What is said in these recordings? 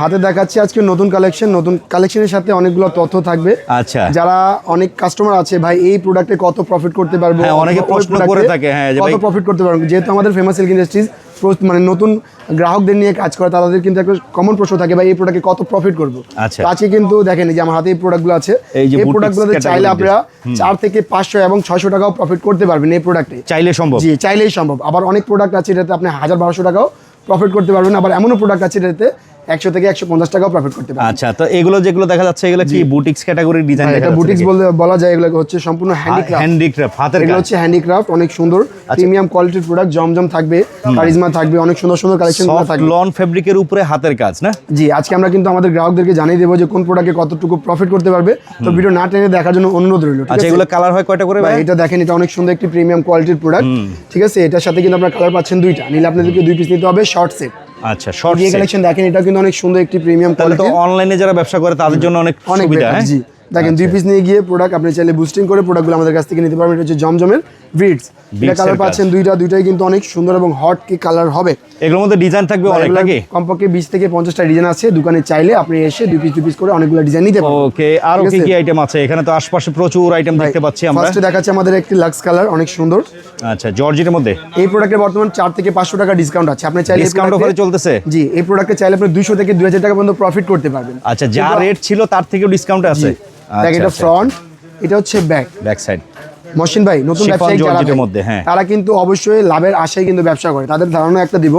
হাতে দেখাচ্ছি আজকে নতুন কালেকশন নতুন কালেকশনের সাথে অনেকগুলো তথ্য থাকবে। আচ্ছা। যারা অনেক কাস্টমার আছে ভাই এই প্রোডাক্টে কত প্রফিট করতে পারব? হ্যাঁ, অনেকে প্রশ্ন করে থাকে, হ্যাঁ, যে কত প্রফিট করতে পারব? যেহেতু আমাদের ফেমাস সিল্ক ইন্ডাস্ট্রিজ মানে নতুন গ্রাহকদের নিয়ে কাজ করে তাদের কিন্তু একটা কমন প্রশ্ন থাকে ভাই এই প্রোডাক্টে কত প্রফিট করব? আচ্ছা। আজকে কিন্তু দেখেন এই যে আমার হাতে এই প্রোডাক্টগুলো আছে এই যে এই প্রোডাক্টগুলোতে চাইলে আপনারা চার থেকে পাঁচশো এবং ছয়শো টাকাও প্রফিট করতে পারবেন এই প্রোডাক্টে চাইলে সম্ভব। জি চাইলেই সম্ভব। আবার অনেক প্রোডাক্ট আছে এটাতে আপনি হাজার বারোশো টাকাও প্রফিট করতে পারবেন। আবার এমনও প্রোডাক্ট আছে এটাতে একশো থেকে একশো পঞ্চাশ টাকাও প্রফিট করতে পারবেন আচ্ছা তো এগুলো যেগুলো দেখা যাচ্ছে এগুলো কি বুটিক্স ক্যাটাগরির ডিজাইন দেখা যাচ্ছে বুটিক্স বলতে বলা যায় এগুলো হচ্ছে সম্পূর্ণ হ্যান্ডিক্রাফট হ্যান্ডিক্রাফট হাতের এগুলো হচ্ছে হ্যান্ডিক্রাফট অনেক সুন্দর। প্রিমিয়াম কোয়ালিটির প্রোডাক্ট জমজম থাকবে কারিজমা থাকবে অনেক সুন্দর সুন্দর কালেকশন থাকবে। লন ফেব্রিকের উপরে হাতের কাজ না? জি আজকে আমরা কিন্তু আমাদের গ্রাহকদেরকে জানিয়ে দেবো যে কোন প্রোডাক্টে কতটুকু প্রফিট করতে পারবে। তো ভিডিও না টেনে দেখার জন্য অনুরোধ রইল আচ্ছা এগুলো কালার হয় কয়টা করে ভাই? এটা দেখেন এটা অনেক সুন্দর একটি প্রিমিয়াম কোয়ালিটির প্রোডাক্ট ঠিক আছে? এটার সাথে কিন্তু আপনার কালার পাচ্ছেন দুইটা। নিলে আপনাদেরকে দুই পিস নিতে হবে শর্ট সেট আচ্ছা শর্ট কালেকশন দেখেন এটা কিন্তু অনেক সুন্দর একটি প্রিমিয়াম তাহলে তো কোয়ালিটি অনলাইনে যারা ব্যবসা করে তাদের জন্য অনেক অনেক সুবিধা হ্যাঁ? দেখেন দুই পিস নিয়ে গিয়ে প্রোডাক্ট আপনি চাইলে বুস্টিং করে প্রোডাক্টগুলো আমাদের কাছ থেকে নিতে পারবেন। এটা হচ্ছে জমজমের ব্রিডস এটা কালার পাচ্ছেন দুইটা দুইটাই কিন্তু অনেক সুন্দর এবং হট কি কালার হবে। এগুলোর মধ্যে ডিজাইন থাকবে অনেক নাকি? কমপক্ষে বিশ থেকে পঞ্চাশটা ডিজাইন আছে। দোকানে চাইলে আপনি এসে দুই পিস দুই পিস করে অনেকগুলো ডিজাইন নিতে পারবেন। ওকে আরও কি কি আইটেম আছে? এখানে তো আশপাশে প্রচুর আইটেম দেখতে পাচ্ছি আমরা। ফার্স্টে দেখাচ্ছে আমাদের একটি লাক্স কালার অনেক সুন্দর। আচ্ছা জর্জেটের মধ্যে? এই প্রোডাক্টে বর্তমান চার থেকে পাঁচশো টাকা ডিসকাউন্ট আছে। আপনি চাইলে ডিসকাউন্ট অফারে চলতেছে? জি এই প্রোডাক্টে চাইলে আপনি দুশো থেকে দুই হাজার টাকা পর্যন্ত প্রফিট করতে পারবেন। আচ্ছা যা রেট ছিল তার থেকেও ডিসকাউন্ট আছে। আচ্ছা, দেখ এটা ফ্রন্ট এটা হচ্ছে ব্যাক ব্যাক সাইড মহসিন ভাই নতুন ব্যবসায়ী যারা মধ্যে, হ্যাঁ। তারা কিন্তু অবশ্যই লাভের আশায় কিন্তু ব্যবসা করে। তাদের ধারণা একটা দিব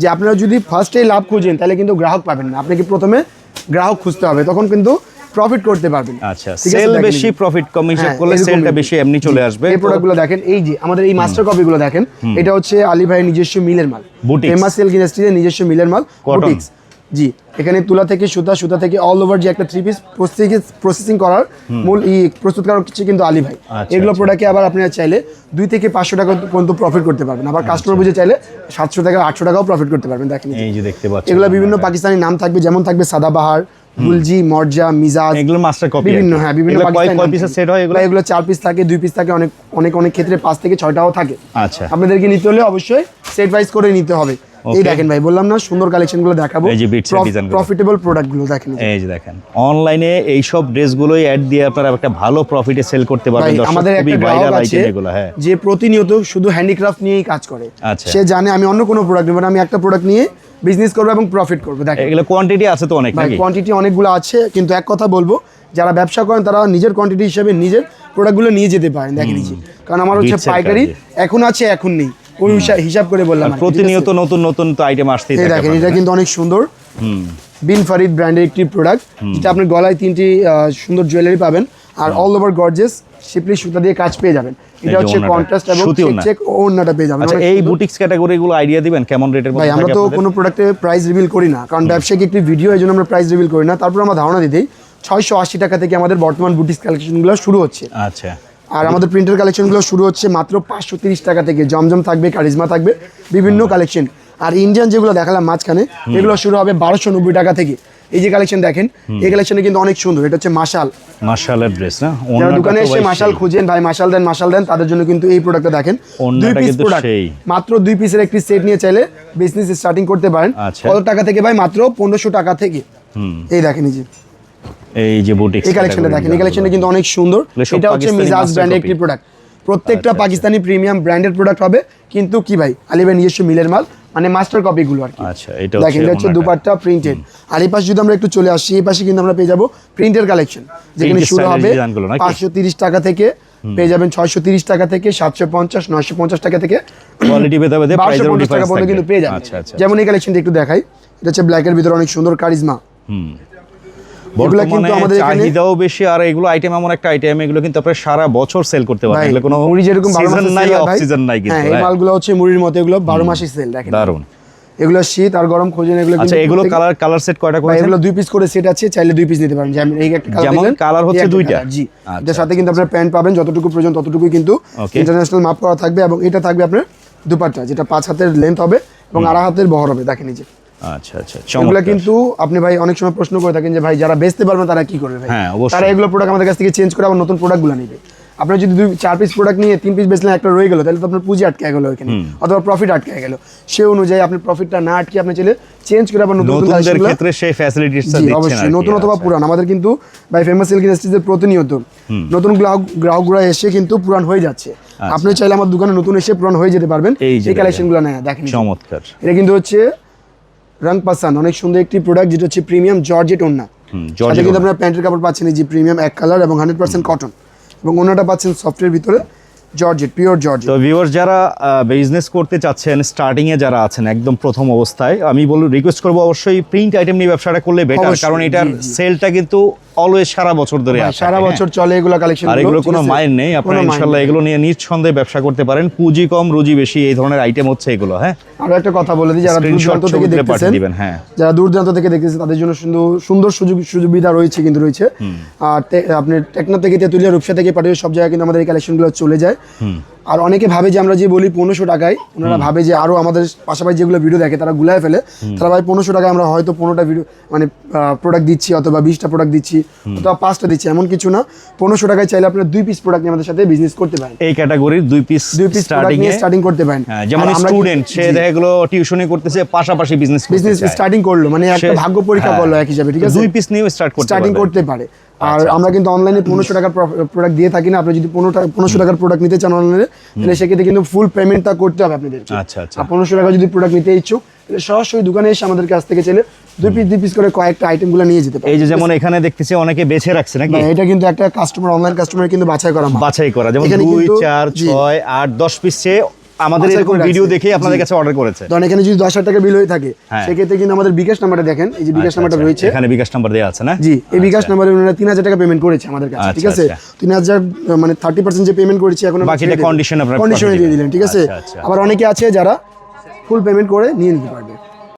যে আপনারা যদি ফার্স্টেই লাভ খুঁজেন তাহলে কিন্তু গ্রাহক পাবেন না। আপনাকে প্রথমে গ্রাহক খুঁজতে হবে তখন কিন্তু প্রফিট করতে পারবেন। আচ্ছা সেল বেশি এই যে। প্রফিট কম হিসাব হ্যাঁ, করলে সেলটা বেশি এমনি চলে আসবে। এই প্রোডাক্টগুলো দেখেন এই যে আমাদের এই মাস্টার কপিগুলো দেখেন এটা হচ্ছে আলী ভাইয়ের নিজস্ব মিলের মাল। ফেমাস সিল্ক ইন্ডাস্ট্রির নিজস্ব মিলের মাল। বুটিক্স জি এখানে তুলা থেকে সুতা সুতা থেকে অল ওভার যে একটা থ্রি পিস প্রসেসিং করার মূল ই প্রস্তুতকারক হচ্ছে কিন্তু আলী ভাই। আচ্ছা, এগুলো আচ্ছা। প্রোডাক্টে আবার আপনারা চাইলে দুই থেকে পাঁচশো টাকা পর্যন্ত প্রফিট করতে পারবেন। আবার কাস্টমার বুঝে চাইলে সাতশো টাকা আটশো টাকাও প্রফিট করতে পারবেন দেখেন এই যে। দেখতে পাচ্ছেন এগুলো বিভিন্ন পাকিস্তানি নাম থাকবে যেমন থাকবে সাদাবাহার গুলজি মর্জা মিজাজ এগুলো মাস্টার কপি বিভিন্ন হ্যাঁ বিভিন্ন কয় পিসের সেট হয় এগুলো? এগুলো চার পিস থাকে দুই পিস থাকে অনেক অনেক অনেক ক্ষেত্রে পাঁচ থেকে ছয়টাও থাকে। আচ্ছা। আপনাদেরকে নিতে হলে অবশ্যই সেট ওয়াইজ করে নিতে হবে। এই দেখেন ভাই বললাম না সুন্দর দেখাবো। এই যে প্রফিটেবল দেখেন এই যে। দেখেন অনলাইনে এই সব ড্রেসগুলোই অ্যাড দিয়ে আপনারা একটা ভালো প্রফিটে সেল করতে পারবেন। দর্শক আমাদের একটা ভাইরাল আইটেম এগুলো হ্যাঁ। যে প্রতিনিয়ত শুধু হ্যান্ডিক্রাফট নিয়েই কাজ করে। আচ্ছা। সে জানে আমি অন্য কোনো প্রোডাক্ট নেব না আমি একটা প্রোডাক্ট নিয়ে বিজনেস করব এবং প্রফিট করব। দেখেন। এগুলো কোয়ান্টিটি আছে তো অনেক নাকি? কোয়ান্টিটি অনেকগুলো আছে কিন্তু এক কথা বলব যারা ব্যবসা করেন তারা নিজের কোয়ান্টিটি হিসেবে নিজের প্রোডাক্টগুলো নিয়ে যেতে পারেন। দেখেন এই যে। কারণ আমার হচ্ছে পাইকারি এখন আছে এখন নেই। ওই হিসাব করে বললাম? প্রতিনিয়ত নতুন নতুন তো আইটেম আসতেই থাকে দেখেন এটা কিন্তু অনেক সুন্দর। হুম। বিন ফারিদ ব্র্যান্ডের একটি প্রোডাক্ট যেটা আপনি গলায় তিনটি সুন্দর জুয়েলারি পাবেন আর অল ওভার গর্জেস শিপলি সুতা দিয়ে কাজ পেয়ে যাবেন। এটা হচ্ছে কন্ট্রাস্ট এবং চেক। চেক পেয়ে যাবেন। আচ্ছা এই। বুটিক্স ক্যাটাগরি গুলো আইডিয়া দিবেন? কেমন রেটের ভাই মধ্যে আমরা তো? কোনো প্রোডাক্টে প্রাইস রিভিল করি না। কারণ ব্যবসায়িক একটি ভিডিও এই জন্য আমরা প্রাইস রিভিল করি না। তারপর আমরা ধারণা দিতেই ছয়শো আশি টাকা থেকে আমাদের বর্তমান বুটিক্স কালেকশনগুলো শুরু হচ্ছে। আচ্ছা। আর আমাদের প্রিন্টের কালেকশনগুলো শুরু হচ্ছে মাত্র পাঁচশো তিরিশ টাকা থেকে। জমজম থাকবে কারিজমা থাকবে বিভিন্ন কালেকশন আর ইন্ডিয়ান যেগুলো দেখালাম মাঝখানে এগুলো শুরু হবে বারোশো নব্বই টাকা থেকে। এই যে কালেকশন দেখেন এই কালেকশনে কিন্তু অনেক সুন্দর। এটা হচ্ছে মাশাল মার্শালের ড্রেস না? যারা দোকানে এসে মাশাল খুঁজেন ভাই মাশাল দেন মাশাল দেন তাদের জন্য কিন্তু এই প্রোডাক্টটা দেখেন। দুই পিস প্রোডাক্ট মাত্র দুই পিসের একটি সেট নিয়ে চাইলে বিজনেস স্টার্টিং করতে পারেন। আচ্ছা। কত টাকা থেকে ভাই? মাত্র পনেরোশো টাকা থেকে। এই দেখেন এই যে। এই যে বুটিক্স এই কালেকশনটা দেখেন এই কালেকশনটা কিন্তু অনেক সুন্দর। এটা হচ্ছে মিজাজ ব্র্যান্ডের একটি প্রোডাক্ট প্রত্যেকটা আচ্ছা, পাকিস্তানি প্রিমিয়াম ব্র্যান্ডেড প্রোডাক্ট হবে কিন্তু কি ভাই আলিবের নিজস্ব মিলের মাল মানে মাস্টার কপিগুলো আর কি। আচ্ছা এটা দেখেন এটা হচ্ছে। দুপাট্টা প্রিন্টেড আর এই পাশে যদি আমরা একটু চলে আসি এই পাশে কিন্তু আমরা পেয়ে যাব প্রিন্টের কালেকশন যেখানে শুরু হবে গুলো? পাঁচশো তিরিশ টাকা থেকে পেয়ে যাবেন ছয়শো তিরিশ টাকা থেকে সাতশো পঞ্চাশ নয়শো পঞ্চাশ টাকা থেকে। কোয়ালিটি ভেদে ভেদে বারোশো পঞ্চাশ টাকা পর্যন্ত কিন্তু পেয়ে যাবেন। আচ্ছা আচ্ছা যেমন এই কালেকশনটা একটু দেখাই এটা হচ্ছে ব্ল্যাকের ভিতরে অনেক সুন্দর কারিজমা হুম। এগুলা কিন্তু আমাদের চাহিদাও বেশি আর এগুলো আইটেম এমন একটা আইটেম এগুলো কিন্তু আপনারা সারা বছর সেল করতে পারেন এগুলো কোনো মুড়ি যেরকম সিজন নাই অফ সিজন নাই কিন্তু হ্যাঁ এই। মালগুলো হচ্ছে মুড়ির মতো এগুলো বারো মাসে সেল দারুণ এগুলো শীত আর গরম খোঁজেন এগুলো আচ্ছা এগুলো কালার কালার সেট কয়টা এগুলো দুই পিস করে সেট আছে চাইলে দুই পিস নিতে পারেন। যেমন এই একটা কালার যেমন colour হচ্ছে দুইটা? জি। আচ্ছা, এটার সাথে কিন্তু আপনার প্যান্ট পাবেন যতটুকু প্রয়োজন ততটুকুই কিন্তু ইন্টারন্যাশনাল মাপ করা থাকবে এবং এটা থাকবে আপনার দুপাট্টা যেটা পাঁচ হাতের লেন্থ হবে এবং আড়া হাতের বহর হবে দেখেন যে। আচ্ছা আচ্ছা এগুলো কিন্তু আপনি ভাই অনেক সময় প্রশ্ন করে থাকেন যে ভাই যারা বেচতে পারবেন তারা কি করবে ভাই? হ্যাঁ, তারা এগুলো প্রোডাক্ট আমাদের কাছ থেকে চেঞ্জ করে আবার নতুন প্রোডাক্টগুলো নেবে। আপনার যদি দুই চার পিস প্রোডাক্ট নিয়ে তিন পিস বেচলেন একটা রয়ে গেল তাহলে তো আপনার পুঁজি আটকে গেল ওইখানে অথবা প্রফিট আটকে গেল। সে অনুযায়ী আপনি প্রফিটটা না আটকে আপনি চাইলে চেঞ্জ করে আবার নতুন ক্ষেত্রে সেই ফ্যাসিলিটিসটা দিচ্ছেন অবশ্যই নতুন অথবা আচ্ছা। পুরান। আমাদের কিন্তু বাই ফেমাস সিল্ক ইন্ডাস্ট্রিজের প্রতিনিয়ত নতুন গ্রাহক গ্রাহকরা এসে কিন্তু পুরান হয়ে যাচ্ছে। আপনি চাইলে আমার দোকানে নতুন এসে পুরান হয়ে যেতে পারবেন। আচ্ছা। এই কালেকশনগুলো নেয় দেখেন। চমৎকার। এটা কিন্তু হচ্ছে রং পাসান অনেক সুন্দর একটি প্রোডাক্ট যেটা হচ্ছে প্রিমিয়াম জর্জেট ওন্না জর্জেট কিন্তু আপনারা প্যান্টের কাপড় পাচ্ছেন এই যে প্রিমিয়াম এক কালার এবং হান্ড্রেড পার্সেন্ট কটন এবং অন্যটা পাচ্ছেন সফটের ভিতরে জর্জেট পিওর জর্জেট তো ভিউয়ার্স যারা বিজনেস করতে চাচ্ছেন স্টার্টিং এ যারা আছেন একদম প্রথম অবস্থায় আমি বলব রিকোয়েস্ট করব অবশ্যই প্রিন্ট আইটেম নিয়ে ব্যবসাটা করলে বেটার কারণ এটার। সেলটা কিন্তু অলওয়েজ সারা বছর ধরে আছে। সারা বছর চলে এগুলো কালেকশন আর এগুলো কোনো মায়ের নেই। আপনারা ইনশাল্লাহ এগুলো নিয়ে নিঃসন্দেহে ব্যবসা করতে পারেন। পুঁজি কম রুজি বেশি এই ধরনের আইটেম হচ্ছে এগুলো হ্যাঁ? আরও একটা কথা বলে দিই যারা দূর স্ক্রিনশট দূরান্ত থেকে দেখতেছেন হ্যাঁ। যারা দূর দূরান্ত থেকে দেখতেছে তাদের জন্য সুন্দর সুন্দর সুযোগ সুবিধা রয়েছে কিন্তু রয়েছে। আর আপনি টেকনা থেকে তেতুলিয়া রূপসা থেকে পাঠিয়ে সব জায়গায় কিন্তু আমাদের এই কালেকশনগুলো চলে যায়। আর অনেকে ভাবে যে আমরা যে বলি পনেরোশো টাকায় ওনারা ভাবে যে আরও আমাদের পাশাপাশি যেগুলো ভিডিও দেখে তারা গুলায় ফেলে। তারা ভাই পনেরোশো টাকায় আমরা হয়তো পনেরোটা ভিডিও মানে প্রোডাক্ট দিচ্ছি অথবা বিশটা প্রোডাক্ট দিচ্ছি অথবা পাঁচটা দিচ্ছি এমন কিছু না। পনেরোশো টাকায় চাইলে আপনার দুই পিস প্রোডাক্ট নিয়ে আমাদের সাথে বিজনেস করতে পারেন। এই ক্যাটাগরির দুই পিস দুই পিস স্টার্টিং স্টার্টিং করতে পারেন। হ্যাঁ, যেমন স্টুডেন্ট সে। দেখা গেলো টিউশনি করতেছে পাশাপাশি বিজনেস বিজনেস স্টার্টিং করল মানে একটা ভাগ্য পরীক্ষা করল এক হিসাবে ঠিক আছে? হ্যাঁ। দুই পিস নিয়ে স্টার্ট করতে স্টার্টিং করতে পারে। আর আমরা কিন্তু অনলাইনে পনেরোশো টাকার প্রোডাক্ট দিয়ে থাকি না। আপনি যদি পনেরো টাকা পনেরোশো টাকার প্রোডাক্ট নিতে চান অনলাইনে তাহলে সেক্ষেত্রে কিন্তু ফুল পেমেন্টটা করতে হবে আপনাদের আচ্ছা আচ্ছা। পনেরোশো টাকা যদি প্রোডাক্ট নিতে ইচ্ছুক তাহলে সরাসরি দোকানে এসে আমাদের কাছ থেকে চাইলে দুই পিস দুই পিস করে কয়েকটা আইটেমগুলো নিয়ে যেতে পারে এই যে যেমন এখানে দেখতেছি অনেকে বেছে রাখছে নাকি? এটা কিন্তু একটা কাস্টমার অনলাইন কাস্টমার কিন্তু বাছাই করা বাছাই করা। যেমন দুই চার ছয় আট দশ পিস সে আমাদের এরকম ভিডিও দেখে দেখেই আপনাদের কাছে অর্ডার করেছে। ধরেন এখানে যদি দশ হাজার টাকা বিল হয়ে থাকে হ্যাঁ। সেক্ষেত্রে কিন্তু আমাদের বিকাশ নাম্বারটা দেখেন এই যে বিকাশ আচ্ছা, নাম্বারটা আচ্ছা। রয়েছে। এখানে বিকাশ নাম্বার দেওয়া আছে না? জি এই বিকাশ নাম্বারে ওনারা তিন হাজার টাকা পেমেন্ট করেছে আমাদের কাছে ঠিক আচ্ছা, আছে? আচ্ছা। তিন হাজার মানে থার্টি পার্সেন্ট যে পেমেন্ট করেছি এখন বাকিটা কন্ডিশন আপনারা কন্ডিশনে দিয়ে দিলেন ঠিক আছে? আচ্ছা, আচ্ছা। আবার অনেকে আছে যারা ফুল পেমেন্ট করে নিয়ে নিতে পারবে।